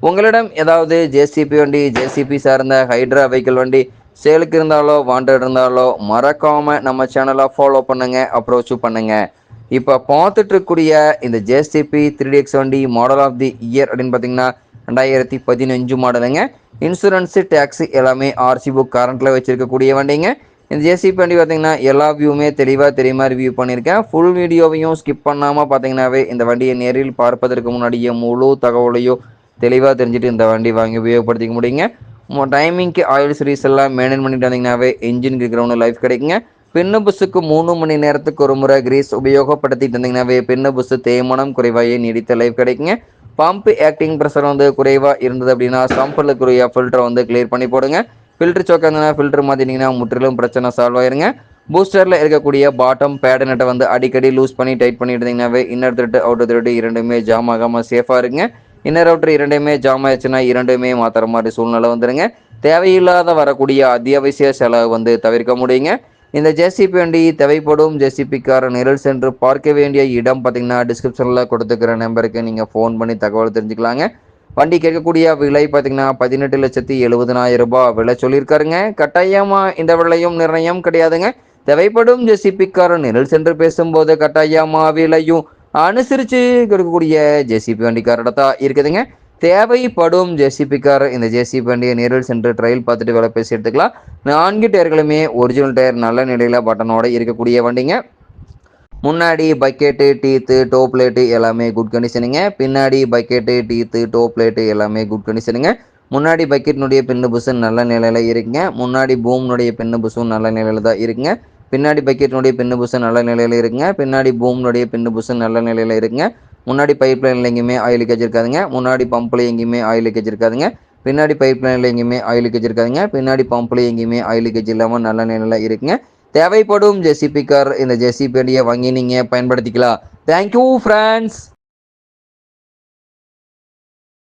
உங்களிடம் ஏதாவது ஜேசிபி வண்டி ஜேசிபி சார்ந்த ஹைட்ரா வெஹிக்கிள் வண்டி சேலுக்கு இருந்தாலோ வாண்டட் இருந்தாலோ மறக்காமல் நம்ம சேனலை ஃபாலோ பண்ணுங்கள் அப்ரோச்சும் பண்ணுங்கள் இப்போ பார்த்துட்டு இருக்கக்கூடிய இந்த ஜேசிபி த்ரீ எக்ஸ் வண்டி மாடல் ஆஃப் தி இயர் அப்படின்னு பார்த்தீங்கன்னா ரெண்டாயிரத்தி பதினஞ்சு மாடலுங்க இன்சூரன்ஸு டேக்ஸு எல்லாமே ஆர்சி புக் கரண்ட்டில் வச்சுருக்கக்கூடிய வண்டிங்க. இந்த ஜேசிபி வண்டி பார்த்தீங்கன்னா எல்லா வியூவுமே தெளிவாக தெரியுமா ரிவ்யூ பண்ணியிருக்கேன். ஃபுல் வீடியோவையும் ஸ்கிப் பண்ணாமல் பார்த்தீங்கன்னாவே இந்த வண்டியை நேரில் பார்ப்பதற்கு முன்னாடியே முழு தகவலையும் தெளிவாக தெரிஞ்சுட்டு இந்த வண்டி வாங்கி உபயோகப்படுத்திக்க முடியுங்க. டைமிங்க்கு ஆயில் சர்வீஸ் எல்லாம் மெயின்டைன் பண்ணிட்டு வந்தீங்கன்னாவே இன்ஜின் கிரவுண்ட் லைஃப் கிடைக்குங்க. பின்ன புஸ்ஸுக்கு மூணு மணி நேரத்துக்கு ஒரு முறை கிரீஸ் உபயோகப்படுத்திட்டு இருந்தீங்கன்னாவே பின்ன புஸ்ஸு தேய்மானம் குறைவாயே நீடித்த லைஃப் கிடைக்குங்க. பம்ப் ஆக்டிங் ப்ரெஷர் வந்து குறைவாக இருந்தது அப்படின்னா சம்பளுக்குரிய ஃபில்டரை வந்து கிளியர் பண்ணி போடுங்க. ஃபில்டர் சோக்காக இருந்ததுன்னா ஃபில்டர் முற்றிலும் பிரச்சனை சால்வ் ஆயிருங்க. பூஸ்டரில் இருக்கக்கூடிய பாட்டம் பேட் நட்டை வந்து அடிக்கடி லூஸ் பண்ணி டைட் பண்ணிட்டு இருந்தீங்கன்னாவே இன்னர் திருட்டு அவுட்டர் திருட்டு இரண்டுமே ஜாம் ஆகாமல் சேஃபாக இருங்க இன்னர் அவுட்ரு இரண்டுமே ஜாம் ஆயிடுச்சுன்னா இரண்டுமே மாற்றுற மாதிரி சூழ்நிலை வந்துருங்க. தேவையில்லாத வரக்கூடிய அத்தியாவசிய செலவு வந்து தவிர்க்க முடியுங்க. இந்த ஜேசிபி வண்டி தேவைப்படும் ஜேசிபிக்கார நிரல் சென்று பார்க்க வேண்டிய இடம் பார்த்தீங்கன்னா டிஸ்கிரிப்ஷனில் கொடுத்துக்கிற நம்பருக்கு நீங்கள் ஃபோன் பண்ணி தகவல் தெரிஞ்சுக்கலாங்க. வண்டி கேட்கக்கூடிய விலை பார்த்தீங்கன்னா பதினெட்டு லட்சத்தி எழுபதனாயிரம் ரூபாய் விலை சொல்லியிருக்காருங்க. கட்டாயமாக இந்த விலையும் நிர்ணயம் கிடையாதுங்க. தேவைப்படும் ஜேசிபிக்கார நிரல் சென்று பேசும்போது கட்டாயமாக விலையும் அனுசரித்து கொடுக்கக்கூடிய ஜேசிபி வண்டிக்காரோட தான் இருக்குதுங்க. தேவைப்படும் ஜேசிபி கார் இந்த ஜேசிபி வண்டியை நேரில் சென்று ட்ரையல் பார்த்துட்டு வேலை பேசி எடுத்துக்கலாம். நான்கு டயர்களுமே ஒரிஜினல் டயர் நல்ல நிலையில் பட்டனோடு இருக்கக்கூடிய வண்டிங்க. முன்னாடி பக்கெட்டு டீத்து டோ பிளேட்டு எல்லாமே குட் கண்டிஷனுங்க பின்னாடி பக்கெட்டு டீத்து டோ பிளேட்டு எல்லாமே குட் கண்டிஷனுங்க முன்னாடி பக்கெட்னுடைய பின்னு புஷன் நல்ல நிலையில் இருக்குங்க. முன்னாடி பூம்னுடைய பின்னு புஷும் நல்ல நிலையில் தான் இருக்குங்க. பின்னாடி பக்கெட்னுடைய பின்னு புஷன் நல்ல நிலையில் இருக்குங்க பின்னாடி பூம்னுடைய பின்னு புஷன் நல்ல நிலையில் இருக்குங்க முன்னாடி பைப் லைனில் எங்கேயுமே ஆயில் லீக்கேஜ் இருக்காதுங்க. முன்னாடி பம்பில் எங்கேயுமே ஆயில் லீக்கேஜ் இருக்காதுங்க. பின்னாடி பைப் லைனில் எங்கேயுமே ஆயில் லீக்கேஜ் இருக்காதுங்க. பின்னாடி பம்பில் எங்கேயுமே ஆயில் லீக்கேஜ் இல்லாமல் நல்ல நிலையில் இருக்குங்க. தேவைப்படும் ஜெசிபி கார் இந்த ஜெசிபியை வாங்கி நீங்கள் பயன்படுத்திக்கலாம். Thank you friends